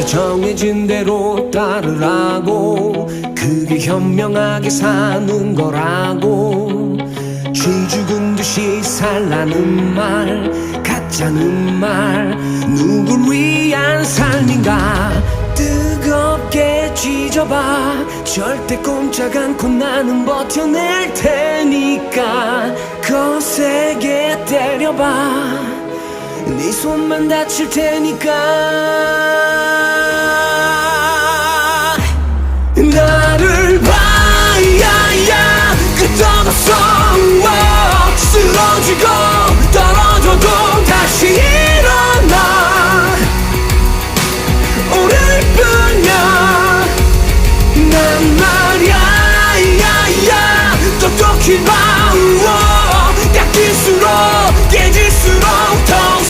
저 정해진 대로 따르라고 그게 현명하게 사는 거라고. 쥐 죽은 듯이 살라는 말 가짜는 말 누굴 위한 삶인가. 뜨겁게 쥐져봐. 절대 꼼짝 않고 나는 버텨낼 테니까. 거세게 때려봐. 네 손만 다칠 테니까 담아 somewhere 쓰러지고 떨어져도 다시 일어나. 오를 뿐이야. 난 말야 야야. 똑똑히 봐.